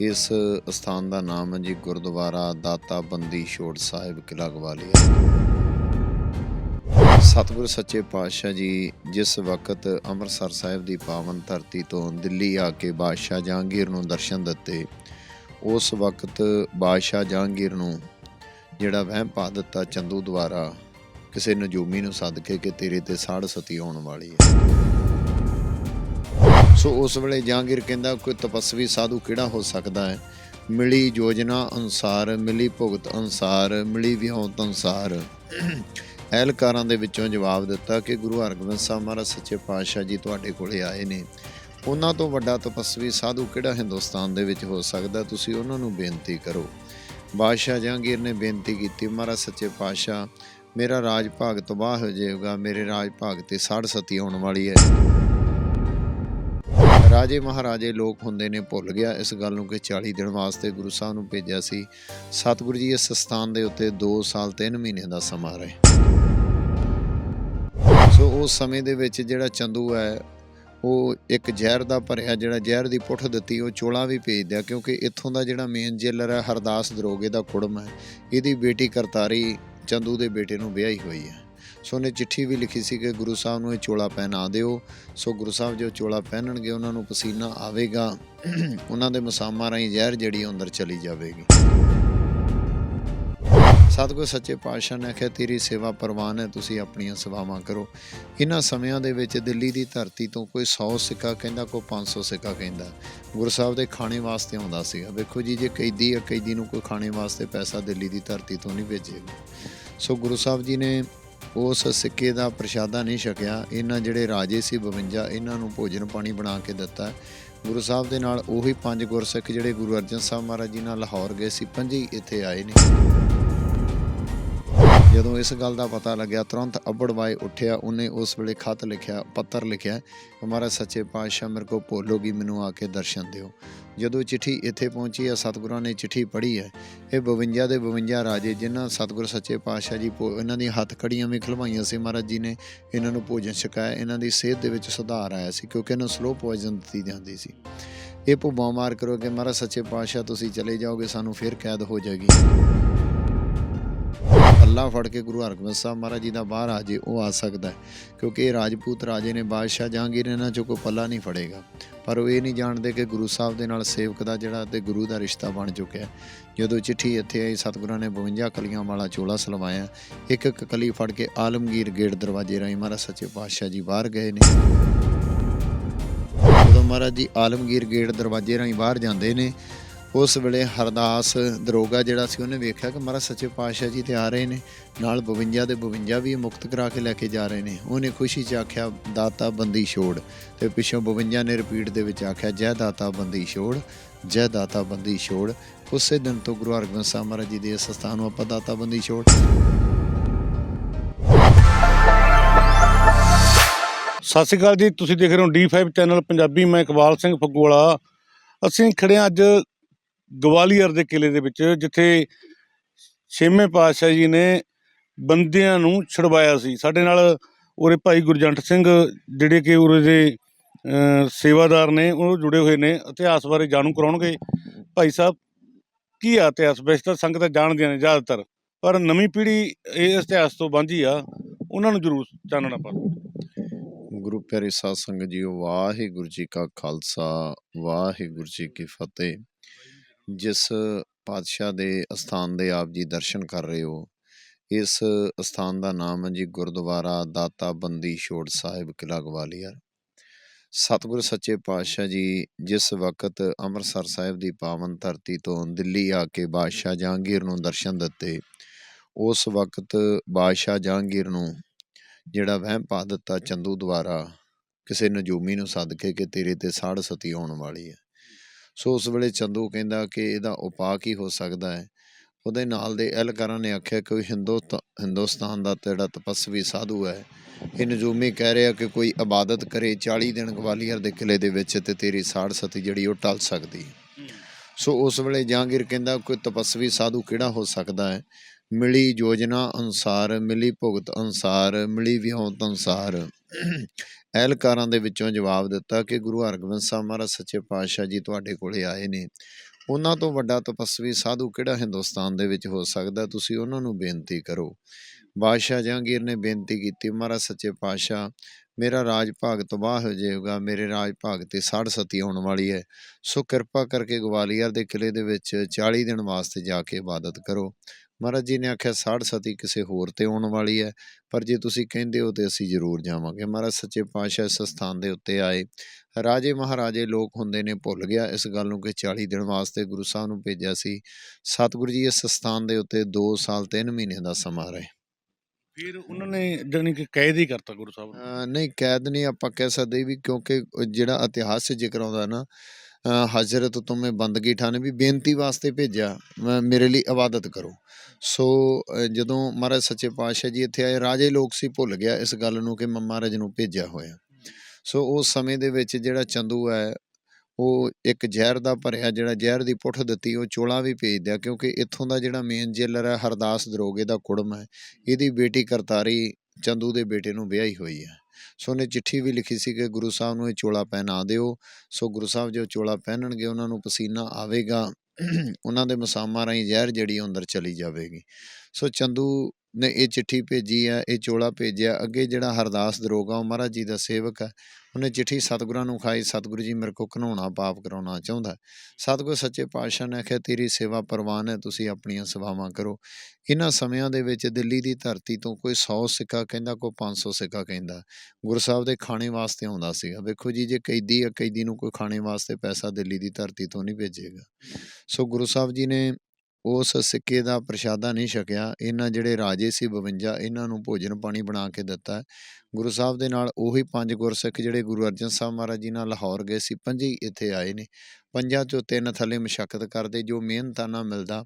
ਇਸ ਸਥਾਨ ਦਾ ਨਾਮ ਹੈ ਜੀ ਗੁਰਦੁਆਰਾ ਦਾਤਾ ਬੰਦੀ ਛੋੜ ਸਾਹਿਬ, ਕਿਲ੍ਹਾ ਗਵਾਲੀਅਰ। ਸਤਿਗੁਰ ਸੱਚੇ ਪਾਤਸ਼ਾਹ ਜੀ, ਜਿਸ ਵਕਤ ਅੰਮ੍ਰਿਤਸਰ ਸਾਹਿਬ ਦੀ ਪਾਵਨ ਧਰਤੀ ਤੋਂ ਦਿੱਲੀ ਆ ਕੇ ਬਾਦਸ਼ਾਹ ਜਹਾਂਗੀਰ ਨੂੰ ਦਰਸ਼ਨ ਦਿੱਤੇ, ਉਸ ਵਕਤ ਬਾਦਸ਼ਾਹ ਜਹਾਂਗੀਰ ਨੂੰ ਜਿਹੜਾ ਵਹਿਮ ਪਾ ਦਿੱਤਾ ਚੰਦੂ ਦੁਆਰਾ, ਕਿਸੇ ਨਜੂਮੀ ਨੂੰ ਸੱਦ ਕੇ ਕਿ ਤੇਰੇ ਤੇ ਸਾੜ ਸਤੀ ਆਉਣ ਵਾਲੀ ਹੈ। ਸੋ ਉਸ ਵੇਲੇ ਜਹਾਂਗੀਰ ਕਹਿੰਦਾ, ਕੋਈ ਤਪਸਵੀ ਸਾਧੂ ਕਿਹੜਾ ਹੋ ਸਕਦਾ ਹੈ? ਮਿਲੀ ਯੋਜਨਾ ਅਨੁਸਾਰ, ਮਿਲੀ ਭੁਗਤ ਅਨੁਸਾਰ, ਮਿਲੀ ਵਿਹੌਤ ਅਨੁਸਾਰ। ਅਹਿਲਕਾਰਾਂ ਦੇ ਵਿੱਚੋਂ ਜਵਾਬ ਦਿੱਤਾ ਕਿ ਗੁਰੂ ਹਰਗੋਬਿੰਦ ਸਾਹਿਬ ਮਹਾਰਾਜ ਸੱਚੇ ਪਾਤਸ਼ਾਹ ਜੀ ਤੁਹਾਡੇ ਕੋਲੇ ਆਏ ਨੇ। ਉਹਨਾਂ ਤੋਂ ਵੱਡਾ ਤਪਸਵੀ ਸਾਧੂ ਕਿਹੜਾ ਹਿੰਦੁਸਤਾਨ ਦੇ ਵਿੱਚ ਹੋ ਸਕਦਾ? ਤੁਸੀਂ ਉਹਨਾਂ ਨੂੰ ਬੇਨਤੀ ਕਰੋ। ਬਾਦਸ਼ਾਹ ਜਹਾਂਗੀਰ ਨੇ ਬੇਨਤੀ ਕੀਤੀ, ਮਹਾਰਾਜ ਸੱਚੇ ਪਾਤਸ਼ਾਹ, ਮੇਰਾ ਰਾਜ ਭਾਗ ਤਬਾਹ ਹੋ ਜਾਏਗਾ, ਮੇਰੇ ਰਾਜ ਭਾਗ ਤੇ ਸਾੜ ਸਤੀ ਆਉਣ ਵਾਲੀ ਹੈ। ਰਾਜੇ ਮਹਾਰਾਜੇ ਲੋਕ ਹੁੰਦੇ ਨੇ ਭੁੱਲ ਗਿਆ। ਇਸ ਗੱਲ ਨੂੰ ਕਿ 40 ਦਿਨ ਵਾਸਤੇ ਗੁਰੂ ਸਾਹਿਬ ਨੂੰ ਭੇਜਿਆ ਸੀ। ਸਤਿਗੁਰੂ ਜੀ ਇਸ ਸਥਾਨ ਦੇ ਉੱਤੇ 2 ਸਾਲ 3 ਮਹੀਨੇ ਦਾ ਸਮਾਂ ਰਹੇ। ਸੋ ਉਸ ਸਮੇਂ ਦੇ ਵਿੱਚ ਜਿਹੜਾ ਚੰਦੂ ਹੈ, ਉਹ ਇੱਕ ਜ਼ਹਿਰ ਦਾ ਭਰਿਆ, ਜਿਹੜਾ ਜ਼ਹਿਰ ਦੀ ਪੁੱਠ ਦਿੱਤੀ, ਉਹ ਚੋਲਾ ਵੀ ਭੇਜ ਦਿਆ ਕਿਉਂਕਿ ਇੱਥੋਂ ਦਾ ਜਿਹੜਾ ਮੇਨ ਜੇਲਰ ਹੈ ਹਰਦਾਸ ਦਰੋਗੇ ਦਾ ਕੁੜਮ ਹੈ। ਇਹਦੀ ਬੇਟੀ ਕਰਤਾਰੀ ਚੰਦੂ ਦੇ ਬੇਟੇ ਨੂੰ ਵਿਆਹੀ ਹੋਈ ਹੈ। ਸੋ ਉਹਨੇ ਚਿੱਠੀ ਵੀ ਲਿਖੀ ਸੀ ਕਿ ਗੁਰੂ ਸਾਹਿਬ ਨੂੰ ਇਹ ਚੋਲਾ ਪਹਿਨਾ ਦਿਓ। ਸੋ ਗੁਰੂ ਸਾਹਿਬ ਜੋ ਚੋਲਾ ਪਹਿਨਣਗੇ, ਉਹਨਾਂ ਨੂੰ ਪਸੀਨਾ ਆਵੇਗਾ। ਉਹਨਾਂ ਦੇ ਮਸਾਮਾਂ ਰਾਹੀਂ ਜ਼ਹਿਰ ਜਿਹੜੀ ਉਹ ਅੰਦਰ ਚਲੀ ਜਾਵੇਗੀ। ਸਤਿਗੁਰ ਸੱਚੇ ਪਾਤਸ਼ਾਹ ਨੇ ਆਖਿਆ, ਤੇਰੀ ਸੇਵਾ ਪ੍ਰਵਾਨ ਹੈ, ਤੁਸੀਂ ਆਪਣੀਆਂ ਸੇਵਾਵਾਂ ਕਰੋ। ਇਹਨਾਂ ਸਮਿਆਂ ਦੇ ਵਿੱਚ ਦਿੱਲੀ ਦੀ ਧਰਤੀ ਤੋਂ ਕੋਈ 100 ਸਿੱਕਾ ਕਹਿੰਦਾ, ਕੋਈ 500 ਸਿੱਕਾ ਕਹਿੰਦਾ। ਗੁਰੂ ਸਾਹਿਬ ਦੇ ਖਾਣੇ ਵਾਸਤੇ ਆਉਂਦਾ ਸੀਗਾ। ਵੇਖੋ ਜੀ, ਜੇ ਕੈਦੀ ਆ, ਕੈਦੀ ਨੂੰ ਕੋਈ ਖਾਣੇ ਵਾਸਤੇ ਪੈਸਾ ਦਿੱਲੀ ਦੀ ਧਰਤੀ ਤੋਂ ਨਹੀਂ ਭੇਜੇਗਾ। ਸੋ ਗੁਰੂ ਸਾਹਿਬ ਜੀ ਨੇ ਉਸ ਸਿੱਕੇ ਦਾ ਪ੍ਰਸ਼ਾਦਾ ਨਹੀਂ ਛਕਿਆ। ਇਹਨਾਂ ਜਿਹੜੇ ਰਾਜੇ ਸੀ 52 ਇਹਨਾਂ ਨੂੰ ਭੋਜਨ ਪਾਣੀ ਬਣਾ ਕੇ ਦਿੱਤਾ। ਗੁਰੂ ਸਾਹਿਬ ਦੇ ਨਾਲ ਉਹੀ ਪੰਜ ਗੁਰਸਿੱਖ ਜਿਹੜੇ ਗੁਰੂ ਅਰਜਨ ਸਾਹਿਬ ਮਹਾਰਾਜ ਜੀ ਨਾਲ ਲਾਹੌਰ ਗਏ ਸੀ, ਪੰਜੇ ਹੀ ਇੱਥੇ ਆਏ ਨੇ। ਜਦੋਂ ਇਸ ਗੱਲ ਦਾ ਪਤਾ ਲੱਗਿਆ, ਤੁਰੰਤ ਅੱਬੜਵਾਏ ਉੱਠਿਆ। ਉਹਨੇ ਉਸ ਵੇਲੇ ਖਤ ਲਿਖਿਆ, ਪੱਤਰ ਲਿਖਿਆ ਕਿ ਮਹਾਰਾਜ, ਸੱਚੇ ਪਾਤਸ਼ਾਹ, ਮੇਰੇ ਕੋ ਭੋਲੋਗੀ ਮੈਨੂੰ ਆ ਕੇ ਦਰਸ਼ਨ ਦਿਓ। ਜਦੋਂ ਚਿੱਠੀ ਇੱਥੇ ਪਹੁੰਚੀ ਹੈ, ਸਤਿਗੁਰਾਂ ਨੇ ਚਿੱਠੀ ਪੜ੍ਹੀ ਹੈ, ਇਹ 52 ਦੇ 52 ਰਾਜੇ ਜਿਨ੍ਹਾਂ ਸਤਿਗੁਰ ਸੱਚੇ ਪਾਤਸ਼ਾਹ ਜੀ ਭੋ- ਇਹਨਾਂ ਦੀ ਹੱਥ ਕੜੀਆਂ ਵੀ ਖਲਵਾਈਆਂ ਸੀ ਮਹਾਰਾਜ ਜੀ ਨੇ, ਇਹਨਾਂ ਨੂੰ ਭੋਜਨ ਛਕਾਇਆ, ਇਹਨਾਂ ਦੀ ਸਿਹਤ ਦੇ ਵਿੱਚ ਸੁਧਾਰ ਆਇਆ ਸੀ, ਕਿਉਂਕਿ ਇਹਨਾਂ ਨੂੰ ਸਲੋ ਪੋਇਜ਼ਨ ਦਿੱਤੀ ਜਾਂਦੀ ਸੀ। ਇਹ ਭੁੱਬਾਂ ਮਾਰ ਕਰੋਗੇ ਮਹਾਰਾਜ, ਸੱਚੇ ਪਾਤਸ਼ਾਹ, ਤੁਸੀਂ ਚਲੇ ਜਾਓਗੇ, ਸਾਨੂੰ ਫਿਰ ਕੈਦ ਹੋ ਜਾਏਗੀ। ਪੱਲਾ ਫੜ ਕੇ ਗੁਰੂ ਹਰਗੋਬਿੰਦ ਸਾਹਿਬ ਮਹਾਰਾਜ ਜੀ ਦਾ ਬਾਹਰ ਆ ਜੇ, ਉਹ ਆ ਸਕਦਾ ਕਿਉਂਕਿ ਇਹ ਰਾਜਪੂਤ ਰਾਜੇ ਨੇ ਬਾਦਸ਼ਾਹ ਜਹਾਂਗੀਰ ਇਹਨਾਂ ਚੋਂ ਕੋਈ ਪੱਲਾ ਨਹੀਂ ਫੜੇਗਾ। ਪਰ ਉਹ ਇਹ ਨਹੀਂ ਜਾਣਦੇ ਕਿ ਗੁਰੂ ਸਾਹਿਬ ਦੇ ਨਾਲ ਸੇਵਕ ਦਾ ਜਿਹੜਾ ਤੇ ਗੁਰੂ ਦਾ ਰਿਸ਼ਤਾ ਬਣ ਚੁੱਕਿਆ ਜਦੋਂ ਚਿੱਠੀ ਇੱਥੇ ਆਈ, ਸਤਿਗੁਰਾਂ ਨੇ 52 ਕਲੀਆਂ ਵਾਲਾ ਚੋਲਾ ਸਲਵਾਇਆ। ਇੱਕ ਇੱਕ ਕਲੀ ਫੜ ਕੇ ਆਲਮਗੀਰ ਗੇਟ ਦਰਵਾਜ਼ੇ ਰਾਹੀਂ ਮਹਾਰਾਜ ਸੱਚੇ ਪਾਤਸ਼ਾਹ ਜੀ ਬਾਹਰ ਗਏ ਨੇ। ਜਦੋਂ ਮਹਾਰਾਜ ਜੀ ਆਲਮਗੀਰ ਗੇਟ ਦਰਵਾਜ਼ੇ ਰਾਹੀਂ ਬਾਹਰ ਜਾਂਦੇ ਨੇ ਉਸ ਵੇਲੇ ਹਰਦਾਸ ਦਰੋਗਾ ਜਿਹੜਾ ਸੀ, ਉਹਨੇ ਵੇਖਿਆ ਕਿ ਮਹਾਰਾਜ ਸੱਚੇ ਪਾਤਸ਼ਾਹ ਜੀ ਤੇ ਆ ਰਹੇ ਨੇ, ਨਾਲ 52 ਦੇ 52 ਵੀ ਮੁਕਤ ਕਰਾ ਕੇ ਲੈ ਕੇ ਜਾ ਰਹੇ ਨੇ। ਉਹਨੇ ਖੁਸ਼ੀ 'ਚ ਆਖਿਆ, ਦਾਤਾ ਬੰਦੀ ਛੋੜ। ਤੇ ਪਿੱਛੋਂ 52 ਨੇ ਰਿਪੀਟ ਦੇ ਵਿੱਚ ਆਖਿਆ, ਜੈ ਦਾਤਾ ਬੰਦੀ ਛੋੜ, ਜੈ ਦਾਤਾ ਬੰਦੀ ਛੋੜ। ਉਸੇ ਦਿਨ ਤੋਂ ਗੁਰੂ ਹਰਗੋਬਿੰਦ ਸਾਹਿਬ ਮਹਾਰਾਜ ਜੀ ਦੇ ਇਸ ਸਥਾਨ ਨੂੰ ਆਪਾਂ ਦਾਤਾ ਬੰਦੀ ਛੋੜ। ਸਤਿ ਸ਼੍ਰੀ ਅਕਾਲ ਜੀ, ਤੁਸੀਂ ਦੇਖ ਰਹੇ ਹੋ D5 ਚੈਨਲ ਪੰਜਾਬੀ, ਮੈਂ ਇਕਬਾਲ ਸਿੰਘ ਫਗਵਾਲਾ ਅਸੀਂ ਖੜੇ ਹਾਂ ਅੱਜ ਗਵਾਲੀਅਰ ਦੇ ਕਿਲੇ ਦੇ ਵਿੱਚ, ਜਿੱਥੇ ਛੇਵੇਂ ਪਾਤਸ਼ਾਹ ਜੀ ਨੇ ਬੰਦਿਆਂ ਨੂੰ ਛੁਡਵਾਇਆ ਸੀ। ਸਾਡੇ ਨਾਲ ਉਰੇ ਭਾਈ ਗੁਰਜੰਟ ਸਿੰਘ, ਜਿਹੜੇ ਕਿ ਉਰੇ ਦੇ ਸੇਵਾਦਾਰ ਨੇ, ਉਹ ਜੁੜੇ ਹੋਏ ਨੇ। ਇਤਿਹਾਸ ਬਾਰੇ ਜਾਣੂ ਕਰਾਉਣਗੇ। ਭਾਈ ਸਾਹਿਬ, ਕੀ ਆ ਇਤਿਹਾਸ? ਵੈਸੇ ਤਾਂ ਸੰਗਤਾਂ ਜਾਣਦੀਆਂ ਨੇ ਜ਼ਿਆਦਾਤਰ, ਪਰ ਨਵੀਂ ਪੀੜ੍ਹੀ ਇਹ ਇਤਿਹਾਸ ਤੋਂ ਵਾਂਝੀ ਆ। ਉਹਨਾਂ ਨੂੰ ਜ਼ਰੂਰ ਜਾਣਨਾ ਪਵੇ ਗੁਰੂ ਪਿਆਰੇ ਸਾਧ ਸੰਗਤ ਜੀਓ, ਵਾਹਿਗੁਰੂ ਜੀ ਕਾ ਖਾਲਸਾ, ਵਾਹਿਗੁਰੂ ਜੀ ਕੀ ਫਤਿਹ। ਜਿਸ ਪਾਤਸ਼ਾਹ ਦੇ ਅਸਥਾਨ ਦੇ ਆਪ ਜੀ ਦਰਸ਼ਨ ਕਰ ਰਹੇ ਹੋ, ਇਸ ਅਸਥਾਨ ਦਾ ਨਾਮ ਹੈ ਜੀ ਗੁਰਦੁਆਰਾ ਦਾਤਾ ਬੰਦੀ ਛੋੜ ਸਾਹਿਬ ਕਿਲ੍ਹਾ ਗਵਾਲੀਅਰ। ਸਤਿਗੁਰ ਸੱਚੇ ਪਾਤਸ਼ਾਹ ਜੀ ਜਿਸ ਵਕਤ ਅੰਮ੍ਰਿਤਸਰ ਸਾਹਿਬ ਦੀ ਪਾਵਨ ਧਰਤੀ ਤੋਂ ਦਿੱਲੀ ਆ ਕੇ ਬਾਦਸ਼ਾਹ ਜਹਾਂਗੀਰ ਨੂੰ ਦਰਸ਼ਨ ਦਿੱਤੇ, ਉਸ ਵਕਤ ਬਾਦਸ਼ਾਹ ਜਹਾਂਗੀਰ ਨੂੰ ਜਿਹੜਾ ਵਹਿਮ ਪਾ ਦਿੱਤਾ ਚੰਦੂ ਦੁਆਰਾ, ਕਿਸੇ ਨਜੂਮੀ ਨੂੰ ਸੱਦ ਕੇ ਕਿ ਤੇਰੇ ਤੇ ਸਾੜ ਸਤੀ ਆਉਣ ਵਾਲੀ ਹੈ। ਸੋ ਉਸ ਵੇਲੇ ਚੰਦੂ ਕਹਿੰਦਾ ਕਿ ਇਹਦਾ ਉਪਾਅ ਕੀ ਹੋ ਸਕਦਾ ਹੈ? ਉਹਦੇ ਨਾਲ ਦੇ ਅਹਿਲਕਾਰਾਂ ਨੇ ਆਖਿਆ ਕਿ ਹਿੰਦੂ ਹਿੰਦੁਸਤਾਨ ਦਾ ਜਿਹੜਾ ਤਪਸਵੀ ਸਾਧੂ ਹੈ। ਇਹ ਨਜੂਮੀ ਕਹਿ ਰਿਹਾ ਕਿ ਕੋਈ ਇਬਾਦਤ ਕਰੇ 40 ਦਿਨ ਗਵਾਲੀਅਰ ਦੇ ਕਿਲੇ ਦੇ ਵਿੱਚ ਤੇ ਤੇਰੀ ਸਾੜ ਸਤੀ ਜਿਹੜੀ ਉਹ ਟਲ ਸਕਦੀ ਸੋ ਉਸ ਵੇਲੇ ਜਹਾਂਗੀਰ ਕਹਿੰਦਾ ਕੋਈ ਤਪਸਵੀ ਸਾਧੂ ਕਿਹੜਾ ਹੋ ਸਕਦਾ ਹੈ? ਮਿਲੀ ਯੋਜਨਾ ਅਨੁਸਾਰ ਮਿਲੀ ਭੁਗਤ ਅਨੁਸਾਰ ਮਿਲੀ ਵਿਹੌਤ ਅਨੁਸਾਰ। ਅਹਿਲਕਾਰਾਂ ਦੇ ਵਿੱਚੋਂ ਜਵਾਬ ਦਿੱਤਾ ਕਿ ਗੁਰੂ ਹਰਗੋਬਿੰਦ ਸਾਹਿਬ ਮਹਾਰਾਜ ਸੱਚੇ ਪਾਤਸ਼ਾਹ ਜੀ ਤੁਹਾਡੇ ਕੋਲੇ ਆਏ ਨੇ। ਉਹਨਾਂ ਤੋਂ ਵੱਡਾ ਤਪਸਵੀ ਸਾਧੂ ਕਿਹੜਾ ਹਿੰਦੁਸਤਾਨ ਦੇ ਵਿੱਚ ਹੋ ਸਕਦਾ ਤੁਸੀਂ ਉਹਨਾਂ ਨੂੰ ਬੇਨਤੀ ਕਰੋ। ਬਾਦਸ਼ਾਹ ਜਹਾਂਗੀਰ ਨੇ ਬੇਨਤੀ ਕੀਤੀ, ਮਹਾਰਾਜ ਸੱਚੇ ਪਾਤਸ਼ਾਹ, ਮੇਰਾ ਰਾਜ ਭਾਗ ਤਬਾਹ ਹੋ ਜਾਏਗਾ, ਮੇਰੇ ਰਾਜ ਭਾਗ ਤੇ ਸਾੜ ਸਤੀ ਆਉਣ ਵਾਲੀ ਹੈ। ਸੋ ਕਿਰਪਾ ਕਰਕੇ ਗਵਾਲੀਅਰ ਦੇ ਕਿਲੇ ਦੇ ਵਿੱਚ 40 ਦਿਨ ਵਾਸਤੇ ਜਾ ਕੇ ਇਬਾਦਤ ਕਰੋ। ਮਹਾਰਾਜ ਜੀ ਨੇ ਆਖਿਆ ਸਾੜ ਸਤੀ ਕਿਸੇ ਹੋਰ ਤੇ ਆਉਣ ਵਾਲੀ ਹੈ ਪਰ ਜੇ ਤੁਸੀਂ ਕਹਿੰਦੇ ਹੋ ਤੇ ਅਸੀਂ ਜ਼ਰੂਰ ਜਾਵਾਂਗੇ। ਮਹਾਰਾਜ ਸੱਚੇ ਪਾਤਸ਼ਾਹ ਇਸ ਸਥਾਨ ਦੇ ਉੱਤੇ ਆਏ। ਰਾਜੇ ਮਹਾਰਾਜੇ ਲੋਕ ਹੁੰਦੇ ਨੇ ਭੁੱਲ ਗਿਆ ਇਸ ਗੱਲ ਨੂੰ ਕਿ 40 ਦਿਨ ਵਾਸਤੇ ਗੁਰੂ ਸਾਹਿਬ ਨੂੰ ਭੇਜਿਆ ਸੀ। ਸਤਿਗੁਰੂ ਜੀ ਇਸ ਸਥਾਨ ਦੇ ਉੱਤੇ 2 ਸਾਲ 3 ਮਹੀਨੇ ਦਾ ਸਮਾਂ ਰਹੇ। ਫਿਰ ਉਹਨਾਂ ਨੇ ਜਾਣੀ ਕਿ ਕੈਦ ਹੀ ਕਰਤਾ ਗੁਰੂ ਸਾਹਿਬ ਨੂੰ। ਨਹੀਂ ਕੈਦ ਨਹੀਂ ਆਪਾਂ ਕਹਿ ਸਕਦੇ ਵੀ ਕਿਉਂਕਿ ਜਿਹੜਾ ਇਤਿਹਾਸ ਜ਼ਿਕਰ ਆਉਂਦਾ ਨਾ ਹਜ਼ਰਤ ਤੁਮੇ ਬੰਦਗੀ ਠਾਣੇ ਵੀ ਬੇਨਤੀ ਵਾਸਤੇ ਭੇਜਿਆ। ਮ- ਮੇਰੇ ਲਈ ਇਬਾਦਤ ਕਰੋ। ਸੋ ਜਦੋਂ ਮਹਾਰਾਜ ਸੱਚੇ ਪਾਤਸ਼ਾਹ ਜੀ ਇੱਥੇ ਆਏ, ਰਾਜੇ ਲੋਕ ਸੀ ਭੁੱਲ ਗਿਆ ਇਸ ਗੱਲ ਨੂੰ ਕਿ ਮੈਂ ਮਹਾਰਾਜ ਨੂੰ ਭੇਜਿਆ ਹੋਇਆ। ਸੋ ਉਸ ਸਮੇਂ ਦੇ ਵਿੱਚ ਜਿਹੜਾ ਚੰਦੂ ਹੈ, ਉਹ ਇੱਕ ਜ਼ਹਿਰ ਦਾ ਭਰਿਆ, ਜਿਹੜਾ ਜ਼ਹਿਰ ਦੀ ਪੁੱਠ ਦਿੱਤੀ, ਉਹ ਚੋਲਾ ਵੀ ਭੇਜਦਿਆ ਕਿਉਂਕਿ ਇੱਥੋਂ ਦਾ ਜਿਹੜਾ ਮੇਨ ਜੇਲਰ ਹੈ, ਹਰਦਾਸ ਦਰੋਗੇ ਦਾ ਕੁੜਮ ਹੈ, ਇਹਦੀ ਬੇਟੀ ਕਰਤਾਰੀ ਚੰਦੂ ਦੇ ਬੇਟੇ ਨੂੰ ਵਿਆਹੀ ਹੋਈ ਹੈ। ਸੋ ਉਹਨੇ ਚਿੱਠੀ ਵੀ ਲਿਖੀ ਸੀ ਕਿ ਗੁਰੂ ਸਾਹਿਬ ਨੂੰ ਇਹ ਚੋਲਾ ਪਹਿਨਾ ਦਿਓ। ਸੋ ਗੁਰੂ ਸਾਹਿਬ ਜੋ ਚੋਲਾ ਪਹਿਨਣਗੇ, ਉਹਨਾਂ ਨੂੰ ਪਸੀਨਾ ਆਵੇਗਾ। ਉਹਨਾਂ ਦੇ ਮਸਾਮਾਂ ਰਾਹੀਂ ਜ਼ਹਿਰ ਜਿਹੜੀ ਉਹ ਅੰਦਰ ਚਲੀ ਜਾਵੇਗੀ। ਸੋ ਚੰਦੂ ਨੇ ਇਹ ਚਿੱਠੀ ਭੇਜੀ ਹੈ ਇਹ ਚੋਲਾ ਭੇਜਿਆ। ਅੱਗੇ ਜਿਹੜਾ ਹਰਦਾਸ ਦਰੋਗਾ, ਉਹ ਮਹਾਰਾਜ ਜੀ ਦਾ ਸੇਵਕ ਹੈ ਉਹਨੇ ਚਿੱਠੀ ਸਤਿਗੁਰਾਂ ਨੂੰ ਖਾਈ। ਸਤਿਗੁਰੂ ਜੀ ਮੇਰੇ ਕੋ ਘਨਾਉਣਾ ਪਾਪ ਕਰਾਉਣਾ ਚਾਹੁੰਦਾ। ਹੈ। ਸਤਿਗੁਰ ਸੱਚੇ ਪਾਤਸ਼ਾਹ ਨੇ ਆਖਿਆ, ਤੇਰੀ ਸੇਵਾ ਪ੍ਰਵਾਨ ਹੈ, ਤੁਸੀਂ ਆਪਣੀਆਂ ਸੇਵਾਵਾਂ ਕਰੋ। ਇਹਨਾਂ ਸਮਿਆਂ ਦੇ ਵਿੱਚ ਦਿੱਲੀ ਦੀ ਧਰਤੀ ਤੋਂ ਕੋਈ 100 ਸਿੱਕਾ ਕਹਿੰਦਾ, ਕੋਈ 500 ਸਿੱਕਾ ਕਹਿੰਦਾ। ਗੁਰੂ ਸਾਹਿਬ ਦੇ ਖਾਣੇ ਵਾਸਤੇ ਆਉਂਦਾ ਸੀਗਾ। ਵੇਖੋ ਜੀ, ਜੇ ਕੈਦੀ ਆ, ਕੈਦੀ ਨੂੰ ਕੋਈ ਖਾਣੇ ਵਾਸਤੇ ਪੈਸਾ ਦਿੱਲੀ ਦੀ ਧਰਤੀ ਤੋਂ ਨਹੀਂ ਭੇਜੇਗਾ। ਸੋ ਗੁਰੂ ਸਾਹਿਬ ਜੀ ਨੇ ਉਸ ਸਿੱਕੇ ਦਾ ਪ੍ਰਸ਼ਾਦਾ ਨਹੀਂ ਛਕਿਆ। ਇਹਨਾਂ ਜਿਹੜੇ ਰਾਜੇ ਸੀ 52 ਇਹਨਾਂ ਨੂੰ ਭੋਜਨ ਪਾਣੀ ਬਣਾ ਕੇ ਦਿੱਤਾ। ਗੁਰੂ ਸਾਹਿਬ ਦੇ ਨਾਲ ਉਹੀ ਪੰਜ ਗੁਰਸਿੱਖ ਜਿਹੜੇ ਗੁਰੂ ਅਰਜਨ ਸਾਹਿਬ ਮਹਾਰਾਜ ਜੀ ਨਾਲ ਲਾਹੌਰ ਗਏ ਸੀ, ਪੰਜੇ ਇੱਥੇ ਆਏ ਨੇ। ਪੰਜਾਂ ਚੋਂ ਤਿੰਨ ਥੱਲੇ ਮਸ਼ੱਕਤ ਕਰਦੇ, ਜੋ ਮਿਹਨਤਾਨਾ ਮਿਲਦਾ,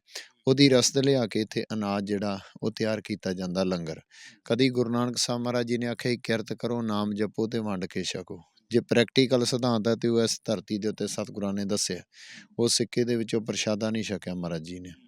ਉਹਦੀ ਰਸਦ ਲਿਆ ਕੇ ਇੱਥੇ ਅਨਾਜ ਜਿਹੜਾ, ਉਹ ਤਿਆਰ ਕੀਤਾ ਜਾਂਦਾ ਲੰਗਰ। ਕਦੀ ਗੁਰੂ ਨਾਨਕ ਸਾਹਿਬ ਮਹਾਰਾਜ ਜੀ ਨੇ ਆਖਿਆ ਕਿਰਤ ਕਰੋ, ਨਾਮ ਜਪੋ ਤੇ ਵੰਡ ਕੇ ਛਕੋ। ਜੇ ਪ੍ਰੈਕਟੀਕਲ ਸਿਧਾਂਤ ਹੈ ਤੇ ਉਹ ਇਸ ਧਰਤੀ ਦੇ ਉੱਤੇ ਸਤਿਗੁਰਾਂ ਨੇ ਦੱਸਿਆ। ਉਹ ਸਿੱਕੇ ਦੇ ਵਿੱਚੋਂ ਪ੍ਰਸ਼ਾਦਾ ਨਹੀਂ ਛਕਿਆ ਮਹਾਰਾਜ ਜੀ ਨੇ।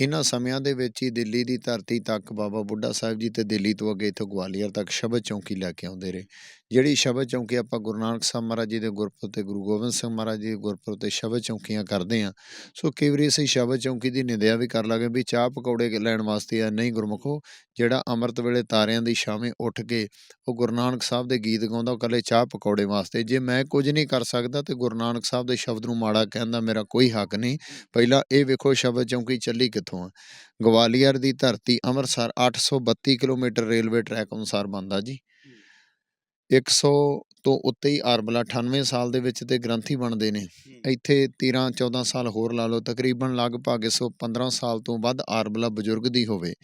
ਇਹਨਾਂ ਸਮਿਆਂ ਦੇ ਵਿੱਚ ਹੀ ਦਿੱਲੀ ਦੀ ਧਰਤੀ ਤੱਕ ਬਾਬਾ ਬੁੱਢਾ ਸਾਹਿਬ ਜੀ ਤੇ ਦਿੱਲੀ ਤੋਂ ਅੱਗੇ ਇੱਥੋਂ ਗਵਾਲੀਅਰ ਤੱਕ ਸ਼ਬਦ ਚੌਂਕੀ ਲੈ ਕੇ ਆਉਂਦੇ ਰਹੇ। ਜਿਹੜੀ ਸ਼ਬਦ ਚੌਂਕੀ ਆਪਾਂ ਗੁਰੂ ਨਾਨਕ ਸਾਹਿਬ ਮਹਾਰਾਜ ਜੀ ਦੇ ਗੁਰਪੁਰਬ ਤੇ ਗੁਰੂ ਗੋਬਿੰਦ ਸਿੰਘ ਮਹਾਰਾਜ ਜੀ ਦੇ ਗੁਰਪੁਰਬ ਤੇ ਸ਼ਬਦ ਚੌਂਕੀਆਂ ਕਰਦੇ ਆ ਸੋ ਕਈ ਵਾਰੀ ਅਸੀਂ ਸ਼ਬਦ ਚੌਂਕੀ ਦੀ ਨਿੰਦਿਆ ਵੀ ਕਰ ਲਾਂਗੇ ਵੀ ਚਾਹ ਪਕੌੜੇ ਲੈਣ ਵਾਸਤੇ ਆ ਨਹੀਂ ਗੁਰਮੁਖੋ, ਜਿਹੜਾ ਅੰਮ੍ਰਿਤ ਵੇਲੇ ਤਾਰਿਆਂ ਦੀ ਛਾਵੇਂ ਉੱਠ ਕੇ ਉਹ ਗੁਰੂ ਨਾਨਕ ਸਾਹਿਬ ਦੇ ਗੀਤ ਗਾਉਂਦਾ, ਉਹ ਇਕੱਲੇ ਚਾਹ ਪਕੌੜੇ ਵਾਸਤੇ, ਜੇ ਮੈਂ ਕੁਝ ਨਹੀਂ ਕਰ ਸਕਦਾ ਤੇ ਗੁਰੂ ਨਾਨਕ ਸਾਹਿਬ ਦੇ ਸ਼ਬਦ ਨੂੰ ਮਾੜਾ ਕਹਿੰਦਾ ਮੇਰਾ ਕੋਈ ਹੱਕ ਨਹੀਂ। ਪਹਿਲਾਂ ਇਹ ਵੇਖੋ ਸ਼ਬਦ ਚੌਂਕੀ ਚੱਲੀ ਕਿੱਥੋਂ ਆ। ਗਵਾਲੀਅਰ ਦੀ ਧਰਤੀ ਅੰਮ੍ਰਿਤਸਰ 832 ਕਿਲੋਮੀਟਰ ਰੇਲਵੇ ਟਰੈਕ ਅਨੁਸਾਰ ਬਣਦਾ ਜੀ। 100 ਤੋਂ ਉੱਤੇ ਹੀ ਆਰਬਲਾ 98 ਸਾਲ ਦੇ ਵਿੱਚ ਤੇ ਗ੍ਰੰਥੀ ਬਣਦੇ ਨੇ। ਇੱਥੇ 13 14 ਸਾਲ ਹੋਰ ਲਾ ਲਓ ਤਕਰੀਬਨ ਲਗਭਗ 115 ਸਾਲ ਤੋਂ ਵੱਧ ਆਰਬਲਾ ਬਜ਼ੁਰਗ ਦੀ ਹੋਵੇ।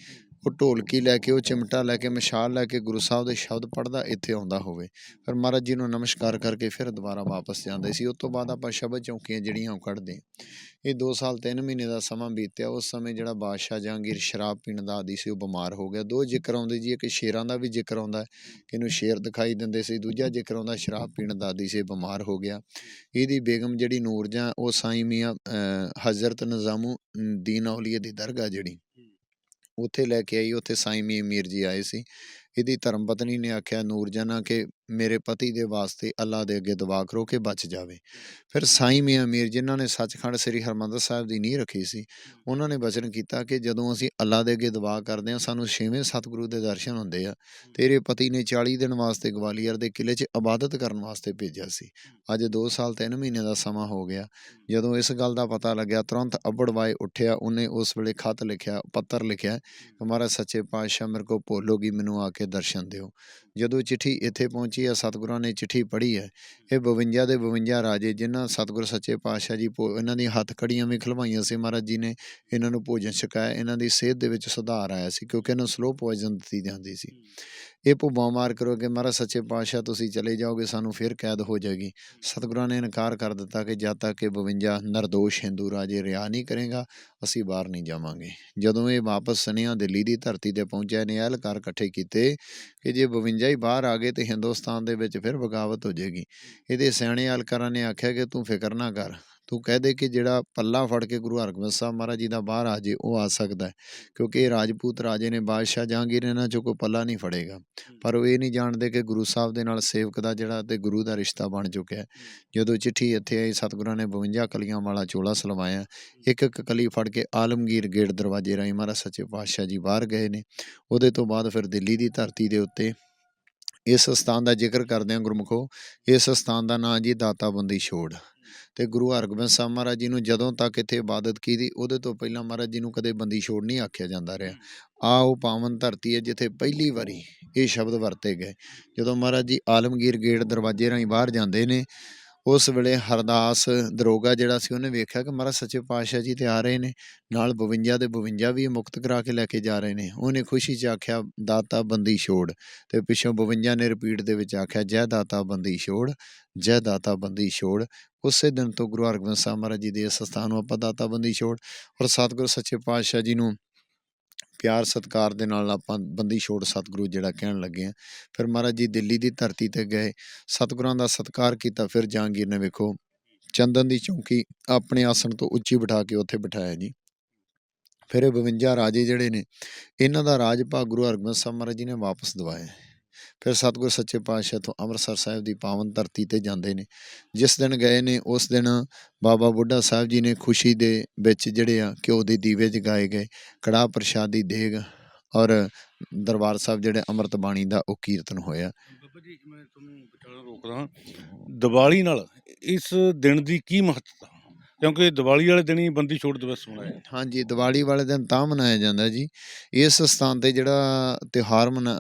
ਉਹ ਢੋਲਕੀ ਲੈ ਕੇ, ਉਹ ਚਿਮਟਾ ਲੈ ਕੇ, ਮਸ਼ਾਲ ਲੈ ਕੇ ਗੁਰੂ ਸਾਹਿਬ ਦੇ ਸ਼ਬਦ ਪੜ੍ਹਦਾ, ਇੱਥੇ ਆਉਂਦਾ ਹੋਵੇ। ਫਿਰ ਮਹਾਰਾਜ ਜੀ ਨੂੰ ਨਮਸਕਾਰ ਕਰਕੇ ਫਿਰ ਦੁਬਾਰਾ ਵਾਪਸ ਜਾਂਦੇ ਸੀ। ਉਸ ਤੋਂ ਬਾਅਦ ਆਪਾਂ ਸ਼ਬਦ ਚੌਂਕੀਆਂ ਜਿਹੜੀਆਂ ਉਹ ਕੱਢਦੇ ਇਹ 2 ਸਾਲ 3 ਮਹੀਨੇ ਦਾ ਸਮਾਂ ਬੀਤਿਆ। ਉਸ ਸਮੇਂ ਜਿਹੜਾ ਬਾਦਸ਼ਾਹ ਜਹਾਂਗੀਰ ਸ਼ਰਾਬ ਪੀਣ ਦਾ ਆਦੀ ਸੀ, ਉਹ ਬਿਮਾਰ ਹੋ ਗਿਆ। ਦੋ ਜ਼ਿਕਰ ਆਉਂਦੇ ਜੀ, ਇੱਕ ਸ਼ੇਰਾਂ ਦਾ ਵੀ ਜ਼ਿਕਰ ਆਉਂਦਾ, ਕਿ ਇਹਨੂੰ ਸ਼ੇਰ ਦਿਖਾਈ ਦਿੰਦੇ ਸੀ। ਦੂਜਾ ਜ਼ਿਕਰ ਆਉਂਦਾ, ਸ਼ਰਾਬ ਪੀਣ ਦਾ ਆਦੀ ਸੀ ਇਹ ਬਿਮਾਰ ਹੋ ਗਿਆ। ਇਹਦੀ ਬੇਗਮ ਜਿਹੜੀ ਨੂਰਜਾਂ ਉਹ ਸਾਈਂ ਮੀਆਂ ਹਜ਼ਰਤ ਨਿਜ਼ਾਮੂ ਦੀਨ ਔਲੀਏ ਦੀ ਦਰਗਾਹ ਜਿਹੜੀ ਉੱਥੇ ਲੈ ਕੇ ਆਈ, ਉੱਥੇ ਸਾਈਮੀ ਅਮੀਰ ਜੀ ਆਏ ਸੀ। ਇਹਦੀ ਧਰਮ ਪਤਨੀ ਨੇ ਆਖਿਆ ਨੂਰਜਹਾਂ ਕਿ ਮੇਰੇ ਪਤੀ ਦੇ ਵਾਸਤੇ ਅੱਲਾ ਦੇ ਅੱਗੇ ਦੁਆ ਕਰੋ ਕਿ ਬਚ ਜਾਵੇ। ਫਿਰ ਸਾਈਂ ਮੀਆਂ ਮੀਰ ਜਿਨ੍ਹਾਂ ਨੇ ਸੱਚਖੰਡ ਸ੍ਰੀ ਹਰਮੰਦਰ ਸਾਹਿਬ ਦੀ ਨੀਂਹ ਰੱਖੀ ਸੀ, ਉਹਨਾਂ ਨੇ ਬਚਨ ਕੀਤਾ ਕਿ ਜਦੋਂ ਅਸੀਂ ਅੱਲਾ ਦੇ ਅੱਗੇ ਦੁਆ ਕਰਦੇ ਹਾਂ, ਸਾਨੂੰ ਛੇਵੇਂ ਸਤਿਗੁਰੂ ਦੇ ਦਰਸ਼ਨ ਹੁੰਦੇ ਆ। ਤੇਰੇ ਪਤੀ ਨੇ 40 ਦਿਨ ਵਾਸਤੇ ਗਵਾਲੀਅਰ ਦੇ ਕਿਲੇ 'ਚ ਇਬਾਦਤ ਕਰਨ ਵਾਸਤੇ ਭੇਜਿਆ ਸੀ। ਅੱਜ 2 ਸਾਲ 3 ਮਹੀਨੇ ਦਾ ਸਮਾਂ ਹੋ ਗਿਆ। ਜਦੋਂ ਇਸ ਗੱਲ ਦਾ ਪਤਾ ਲੱਗਿਆ, ਤੁਰੰਤ ਅੱਬੜਵਾਏ ਉੱਠਿਆ, ਉਹਨੇ ਉਸ ਵੇਲੇ ਖਤ ਲਿਖਿਆ, ਪੱਤਰ ਲਿਖਿਆ ਕਿ ਮਹਾਰਾਜ ਸੱਚੇ ਪਾਤਸ਼ਾਹ ਮੇਰੇ ਕੋ ਭੋਲੋਗੀ ਮੈਨੂੰ ਆ ਕੇ ਦਰਸ਼ਨ ਦਿਓ। ਜਦੋਂ ਚਿੱਠੀ ਇੱਥੇ ਪਹੁੰਚੀ ਆ ਸਤਿਗੁਰਾਂ ਨੇ ਚਿੱਠੀ ਪੜ੍ਹੀ ਹੈ। ਇਹ 52 ਦੇ 52 ਰਾਜੇ ਜਿਨ੍ਹਾਂ ਸਤਿਗੁਰ ਸੱਚੇ ਪਾਤਸ਼ਾਹ ਜੀ ਇਹਨਾਂ ਦੀਆਂ ਹੱਥ ਕੜੀਆਂ ਵੀ ਖਲਵਾਈਆਂ ਸੀ ਮਹਾਰਾਜ ਜੀ ਨੇ ਇਹਨਾਂ ਨੂੰ ਭੋਜਨ ਛਕਾਇਆ ਇਹਨਾਂ ਦੀ ਸਿਹਤ ਦੇ ਵਿੱਚ ਸੁਧਾਰ ਆਇਆ ਸੀ ਕਿਉਂਕਿ ਇਹਨਾਂ ਨੂੰ ਸਲੋ ਪੋਇਜ਼ਨ ਦਿੱਤੀ ਜਾਂਦੀ ਸੀ। ਇਹ ਭੁੱਬਾਂ ਮਾਰ ਕਰੋਗੇ ਮਹਾਰਾਜ ਸੱਚੇ ਪਾਤਸ਼ਾਹ ਤੁਸੀਂ ਚਲੇ ਜਾਓਗੇ ਸਾਨੂੰ ਫਿਰ ਕੈਦ ਹੋ ਜਾਏਗੀ। ਸਤਿਗੁਰਾਂ ਨੇ ਇਨਕਾਰ ਕਰ ਦਿੱਤਾ ਕਿ ਜਦ ਤੱਕ ਇਹ 52 ਨਿਰਦੋਸ਼ ਹਿੰਦੂ ਰਾਜੇ ਰਿਹਾ ਨਹੀਂ ਕਰੇਗਾ ਅਸੀਂ ਬਾਹਰ ਨਹੀਂ ਜਾਵਾਂਗੇ। ਜਦੋਂ ਇਹ ਵਾਪਸ ਸਨੇਹਾ ਦਿੱਲੀ ਦੀ ਧਰਤੀ ਤੇ ਪਹੁੰਚਿਆ ਨੇ ਅਹਿਲਕਾਰ ਇਕੱਠੇ ਕੀਤੇ ਕਿ ਜੇ 52 ਹੀ ਬਾਹਰ ਆ ਗਏ ਤੇ ਹਿੰਦੁਸਤਾਨ ਦੇ ਵਿੱਚ ਫਿਰ ਬਗਾਵਤ ਹੋ ਜਾਏਗੀ। ਇਹਦੇ ਸਿਆਣੇ ਅਹਿਲਕਾਰਾਂ ਨੇ ਆਖਿਆ ਕਿ ਤੂੰ ਫਿਕਰ ਨਾ ਕਰ ਤੂੰ ਕਹਿ ਦੇ ਕਿ ਜਿਹੜਾ ਪੱਲਾ ਫੜ ਕੇ ਗੁਰੂ ਹਰਗੋਬਿੰਦ ਸਾਹਿਬ ਮਹਾਰਾਜ ਜੀ ਦਾ ਬਾਹਰ ਆ ਜੇ ਉਹ ਆ ਸਕਦਾ ਹੈ। ਕਿਉਂਕਿ ਇਹ ਰਾਜਪੂਤ ਰਾਜੇ ਨੇ ਬਾਦਸ਼ਾਹ ਜਹਾਂਗੀਰ ਇਹਨਾਂ ਚੋਂ ਕੋਈ ਪੱਲਾ ਨਹੀਂ ਫੜੇਗਾ। ਪਰ ਉਹ ਇਹ ਨਹੀਂ ਜਾਣਦੇ ਕਿ ਗੁਰੂ ਸਾਹਿਬ ਦੇ ਨਾਲ ਸੇਵਕ ਦਾ ਜਿਹੜਾ ਤੇ ਗੁਰੂ ਦਾ ਰਿਸ਼ਤਾ ਬਣ ਚੁੱਕਿਆ ਜਦੋਂ ਚਿੱਠੀ ਇੱਥੇ ਆਈ ਸਤਿਗੁਰਾਂ ਨੇ 52 ਕਲੀਆਂ ਵਾਲਾ ਚੋਲਾ ਸਲਵਾਇਆ। ਇੱਕ ਇੱਕ ਕਲੀ ਫੜ ਕੇ ਆਲਮਗੀਰ ਗੇਟ ਦਰਵਾਜ਼ੇ ਰਾਹੀਂ ਮਹਾਰਾਜ ਸੱਚੇ ਪਾਤਸ਼ਾਹ ਜੀ ਬਾਹਰ ਗਏ ਨੇ। ਉਹਦੇ ਤੋਂ ਬਾਅਦ ਫਿਰ ਦਿੱਲੀ ਦੀ ਧਰਤੀ ਦੇ ਉੱਤੇ ਇਸ ਸਥਾਨ ਦਾ ਜ਼ਿਕਰ ਕਰਦੇ ਹਾਂ ਗੁਰਮੁਖੋ ਇਸ ਸਥਾਨ ਦਾ ਨਾਂ ਜੀ ਦਾਤਾ ਬੰਦੀ ਛੋੜ। ਤੇ ਗੁਰੂ ਹਰਗੋਬਿੰਦ ਸਾਹਿਬ ਮਹਾਰਾਜ ਜੀ ਨੂੰ ਜਦੋਂ ਤੱਕ ਇੱਥੇ ਇਬਾਦਤ ਕੀਤੀ ਉਹਦੇ ਤੋਂ ਪਹਿਲਾਂ ਮਹਾਰਾਜ ਜੀ ਨੂੰ ਕਦੇ ਬੰਦੀ ਛੋੜ ਨਹੀਂ ਆਖਿਆ ਜਾਂਦਾ ਰਿਹਾ। ਆ ਉਹ ਪਾਵਨ ਧਰਤੀ ਹੈ ਜਿੱਥੇ ਪਹਿਲੀ ਵਾਰੀ ਇਹ ਸ਼ਬਦ ਵਰਤੇ ਗਏ। ਜਦੋਂ ਮਹਾਰਾਜ ਜੀ ਆਲਮਗੀਰ ਗੇਟ ਦਰਵਾਜ਼ੇ ਰਾਹੀਂ ਬਾਹਰ ਜਾਂਦੇ ਨੇ ਉਸ ਵੇਲੇ ਹਰਦਾਸ ਦਰੋਗਾ ਜਿਹੜਾ ਸੀ, ਉਹਨੇ ਵੇਖਿਆ ਕਿ ਮਹਾਰਾਜ ਸੱਚੇ ਪਾਤਸ਼ਾਹ ਜੀ ਤੇ ਆ ਰਹੇ ਨੇ, ਨਾਲ 52 ਦੇ 52 ਵੀ ਮੁਕਤ ਕਰਾ ਕੇ ਲੈ ਕੇ ਜਾ ਰਹੇ ਨੇ। ਉਹਨੇ ਖੁਸ਼ੀ 'ਚ ਆਖਿਆ, ਦਾਤਾ ਬੰਦੀ ਛੋੜ। ਤੇ ਪਿੱਛੋਂ 52 ਨੇ ਰਿਪੀਟ ਦੇ ਵਿੱਚ ਆਖਿਆ, ਜੈ ਦਾਤਾ ਬੰਦੀ ਛੋੜ, ਜੈ ਦਾਤਾ ਬੰਦੀ ਛੋੜ। ਉਸੇ ਦਿਨ ਤੋਂ ਗੁਰੂ ਹਰਗੋਬਿੰਦ ਸਾਹਿਬ ਮਹਾਰਾਜ ਜੀ ਦੇ ਇਸ ਸਥਾਨ ਨੂੰ ਆਪਾਂ ਦਾਤਾ ਬੰਦੀ ਛੋੜ ਔਰ ਸਤਿਗੁਰੂ ਸੱਚੇ ਪਾਤਸ਼ਾਹ ਜੀ ਨੂੰ ਪਿਆਰ ਸਤਿਕਾਰ ਦੇ ਨਾਲ ਆਪਾਂ ਬੰਦੀ ਛੋੜ ਸਤਿਗੁਰੂ ਜਿਹੜਾ ਕਹਿਣ ਲੱਗੇ ਆ ਫਿਰ ਮਹਾਰਾਜ ਜੀ ਦਿੱਲੀ ਦੀ ਧਰਤੀ ਤੇ ਗਏ, ਸਤਿਗੁਰਾਂ ਦਾ ਸਤਿਕਾਰ ਕੀਤਾ, ਫਿਰ ਜਹਾਂਗੀਰ ਨੇ ਵੇਖੋ ਚੰਦਨ ਦੀ ਚੌਂਕੀ ਆਪਣੇ ਆਸਣ ਤੋਂ ਉੱਚੀ ਬਿਠਾ ਕੇ ਉੱਥੇ ਬਿਠਾਇਆ ਜੀ। ਫਿਰ ਇਹ 52 ਰਾਜੇ ਜਿਹੜੇ ਨੇ, ਇਹਨਾਂ ਦਾ ਰਾਜ ਭਾਗ ਗੁਰੂ ਹਰਗੋਬਿੰਦ ਸਾਹਿਬ ਮਹਾਰਾਜ ਜੀ ਨੇ ਵਾਪਸ ਦਵਾਇਆ। ਫਿਰ ਸਤਿਗੁਰ ਸੱਚੇ ਪਾਤਸ਼ਾਹ ਤੋਂ ਅੰਮ੍ਰਿਤਸਰ ਸਾਹਿਬ ਦੀ ਪਾਵਨ ਧਰਤੀ ਤੇ ਜਾਂਦੇ ਨੇ। ਜਿਸ ਦਿਨ ਗਏ ਨੇ, ਉਸ ਦਿਨ ਬਾਬਾ ਬੁੱਢਾ ਸਾਹਿਬ ਜੀ ਨੇ ਖੁਸ਼ੀ ਦੇ ਵਿੱਚ ਜਿਹੜੇ ਆ ਘਿਓ ਦੇ ਦੀਵੇ ਜਗਾਏ ਗਏ, ਕੜਾਹ ਪ੍ਰਸ਼ਾਦੀ ਦੇਗ ਔਰ ਦਰਬਾਰ ਸਾਹਿਬ ਜਿਹੜੇ ਅੰਮ੍ਰਿਤ ਬਾਣੀ ਦਾ ਉਹ ਕੀਰਤਨ ਹੋਇਆ। ਬਾਬਾ ਜੀ, ਮੈਂ ਤੁਹਾਨੂੰ ਵਿਚਾਲਾ ਰੋਕਦਾ ਦੀਵਾਲੀ ਨਾਲ ਇਸ ਦਿਨ ਦੀ ਕੀ ਮਹੱਤਤਾ? ਕਿਉਂਕਿ ਦੀਵਾਲੀ ਵਾਲੇ ਦਿਨ ਹੀ ਬੰਦੀ ਛੋੜ ਦਿਵਸ ਮਨਾਇਆ ਜਾਂਦਾ। ਹਾਂਜੀ, ਦੀਵਾਲੀ ਵਾਲੇ ਦਿਨ ਤਾਂ ਮਨਾਇਆ ਜਾਂਦਾ ਜੀ ਇਸ ਸਥਾਨ ਤੇ ਜਿਹੜਾ ਤਿਉਹਾਰ ਮਨਾ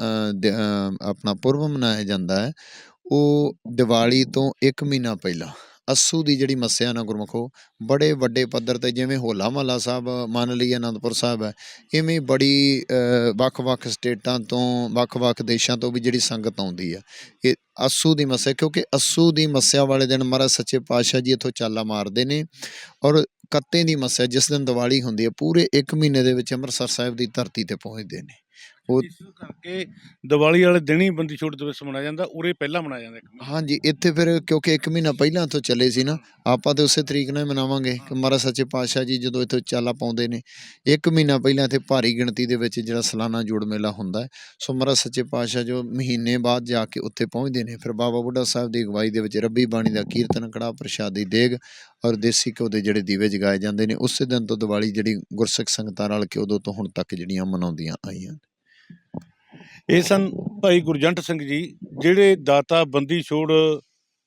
ਆਪਣਾ ਪੁਰਬ ਮਨਾਇਆ ਜਾਂਦਾ ਹੈ, ਉਹ ਦੀਵਾਲੀ ਤੋਂ 1 ਮਹੀਨਾ ਪਹਿਲਾਂ ਅੱਸੂ ਦੀ ਜਿਹੜੀ ਮੱਸਿਆ ਨਾ ਗੁਰਮਖੋ, ਬੜੇ ਵੱਡੇ ਪੱਧਰ ਤੇ ਜਿਵੇਂ ਹੋਲਾ ਮਹੱਲਾ ਸਾਹਿਬ ਮੰਨ ਲਈ ਅਨੰਦਪੁਰ ਸਾਹਿਬ ਹੈ, ਇਵੇਂ ਬੜੀ ਵੱਖ-ਵੱਖ ਸਟੇਟਾਂ ਤੋਂ, ਵੱਖ-ਵੱਖ ਦੇਸ਼ਾਂ ਤੋਂ ਵੀ ਜਿਹੜੀ ਸੰਗਤ ਆਉਂਦੀ ਹੈ ਇਹ ਅੱਸੂ ਦੀ ਮੱਸਿਆ, ਕਿਉਂਕਿ ਅੱਸੂ ਦੀ ਮੱਸਿਆ ਵਾਲੇ ਦਿਨ ਮਹਾਰਾਜ ਸੱਚੇ ਪਾਤਸ਼ਾਹ ਜੀ ਇੱਥੋਂ ਚਾਲਾ ਮਾਰਦੇ ਨੇ ਔਰ ਕੱਤੇ ਦੀ ਮੱਸਿਆ ਜਿਸ ਦਿਨ ਦੀਵਾਲੀ ਹੁੰਦੀ ਹੈ, ਪੂਰੇ 1 ਮਹੀਨੇ ਦੇ ਵਿੱਚ ਅੰਮ੍ਰਿਤਸਰ ਸਾਹਿਬ ਦੀ ਧਰਤੀ ਤੇ ਪਹੁੰਚਦੇ ਨੇ। ਉਹ- ਇਸ ਕਰਕੇ ਦੀਵਾਲੀ ਵਾਲੇ ਦਿਨ ਹੀ ਬੰਦੀ ਛੋੜ ਦਿਵਸ ਮਨਾਇਆ ਜਾਂਦਾ ਉਰੇ ਪਹਿਲਾਂ ਮਨਾਇਆ ਜਾਂਦਾ ਇੱਕ ਮਹੀਨਾ। ਹਾਂਜੀ ਇੱਥੇ ਫਿਰ ਕਿਉਂਕਿ 1 ਮਹੀਨਾ ਪਹਿਲਾਂ ਤੋਂ ਚੱਲੇ ਸੀ ਨਾ ਆਪਾਂ ਤੇ ਉਸੇ ਤਰੀਕ ਨਾਲ ਹੀ ਮਨਾਵਾਂਗੇ। ਕਿ ਮਹਾਰਾਜ ਸੱਚੇ ਪਾਤਸ਼ਾਹ ਜੀ ਜਦੋਂ ਇੱਥੇ ਚਾਲਾ ਪਾਉਂਦੇ ਨੇ 1 ਮਹੀਨਾ ਪਹਿਲਾਂ ਇੱਥੇ ਭਾਰੀ ਗਿਣਤੀ ਦੇ ਵਿੱਚ ਜਿਹੜਾ ਸਾਲਾਨਾ ਜੋੜ ਮੇਲਾ ਹੁੰਦਾ ਹੈ। ਸੋ ਮਹਾਰਾਜ ਸੱਚੇ ਪਾਤਸ਼ਾਹ ਜੋ ਮਹੀਨੇ ਬਾਅਦ ਜਾ ਕੇ ਉੱਥੇ ਪਹੁੰਚਦੇ ਨੇ ਫਿਰ ਬਾਬਾ ਬੁੱਢਾ ਸਾਹਿਬ ਦੀ ਅਗਵਾਈ ਦੇ ਵਿੱਚ ਰੱਬੀ ਬਾਣੀ ਦਾ ਕੀਰਤਨ ਕੜਾ ਪ੍ਰਸ਼ਾਦ ਦੇਗ ਔਰ ਦੇਸੀ ਘਿਓ ਦੇ ਜਿਹੜੇ ਦੀਵੇ ਜਗਾਏ ਜਾਂਦੇ ਨੇ ਉਸੇ ਦਿਨ ਤੋਂ ਦੀਵਾਲੀ ਜਿਹੜੀ ਗੁਰਸਿੱਖ ਸੰਗਤਾਂ ਰਲ ਕੇ ਉਦੋਂ ਤੋਂ ਹੁਣ ਤੱਕ ਜਿਹੜੀਆਂ ਮਨਾਉਂਦੀਆਂ ਆਈਆਂ ਇਹ ਸਨ ਭਾਈ ਗੁਰਜੰਟ ਸਿੰਘ ਜੀ ਜਿਹੜੇ ਦਾਤਾ ਬੰਦੀ ਛੋੜ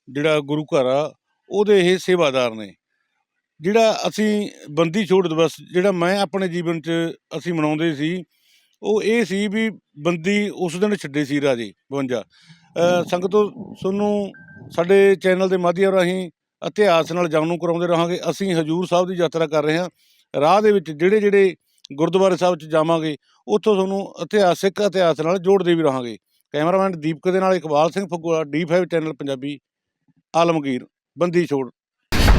ਜਿਹੜਾ ਗੁਰੂ ਘਰ ਆ ਉਹਦੇ ਇਹ ਸੇਵਾਦਾਰ ਨੇ। ਜਿਹੜਾ ਅਸੀਂ ਬੰਦੀ ਛੋੜ ਦਿਵਸ ਜਿਹੜਾ ਮੈਂ ਆਪਣੇ ਜੀਵਨ 'ਚ ਅਸੀਂ ਮਨਾਉਂਦੇ ਸੀ ਉਹ ਇਹ ਸੀ ਵੀ ਬੰਦੀ ਉਸ ਦਿਨ ਛੱਡੇ ਸੀ ਰਾਜੇ 52 ਅ, ਸੰਗਤੋ ਤੁਹਾਨੂੰ ਸਾਡੇ ਚੈਨਲ ਦੇ ਮਾਧਿਅਮ ਰਾਹੀਂ ਇਤਿਹਾਸ ਨਾਲ ਜਾਣੂ ਕਰਾਉਂਦੇ ਰਹਾਂਗੇ। ਅਸੀਂ ਹਜੂਰ ਸਾਹਿਬ ਦੀ ਯਾਤਰਾ ਕਰ ਰਹੇ ਹਾਂ। ਰਾਹ ਦੇ ਵਿੱਚ ਜਿਹੜੇ ਜਿਹੜੇ ਗੁਰਦੁਆਰੇ ਸਾਹਿਬ 'ਚ ਜਾਵਾਂਗੇ ਉੱਥੋਂ ਤੁਹਾਨੂੰ ਇਤਿਹਾਸਿਕ ਇਤਿਹਾਸ ਨਾਲ ਜੋੜਦੇ ਵੀ ਰਹਾਂਗੇ। ਕੈਮਰਾਮੈਨ ਦੀਪਕ ਦੇ ਨਾਲ ਇਕਬਾਲ ਸਿੰਘ ਫਗੂਆ D5 ਚੈਨਲ ਪੰਜਾਬੀ ਆਲਮਗੀਰ ਬੰਦੀ ਛੋੜ।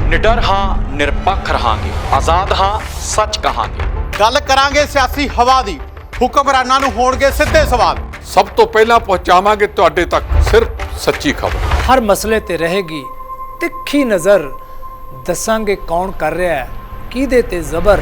ਨਿਡਰ ਹਾਂ ਨਿਰਪੱਖ ਰਹਾਂਗੇ। ਆਜ਼ਾਦ ਹਾਂ ਸੱਚ ਕਹਾਂਗੇ। ਗੱਲ ਕਰਾਂਗੇ ਸਿਆਸੀ ਹਵਾ ਦੀ ਹੁਕਮਰਾਨਾਂ ਨੂੰ ਹੋਣਗੇ ਸਿੱਧੇ ਸਵਾਲ। ਸਭ ਤੋਂ ਪਹਿਲਾਂ ਪਹੁੰਚਾਵਾਂਗੇ ਤੁਹਾਡੇ ਤੱਕ ਸਿਰਫ ਸੱਚੀ ਖਬਰ। ਹਰ ਮਸਲੇ ਤੇ ਰਹੇਗੀ ਤਿੱਖੀ ਨਜ਼ਰ। ਦੱਸਾਂਗੇ ਕੌਣ ਕਰ ਰਿਹਾ ਹੈ ਕਿਹਦੇ ਤੇ ਜ਼ਬਰ।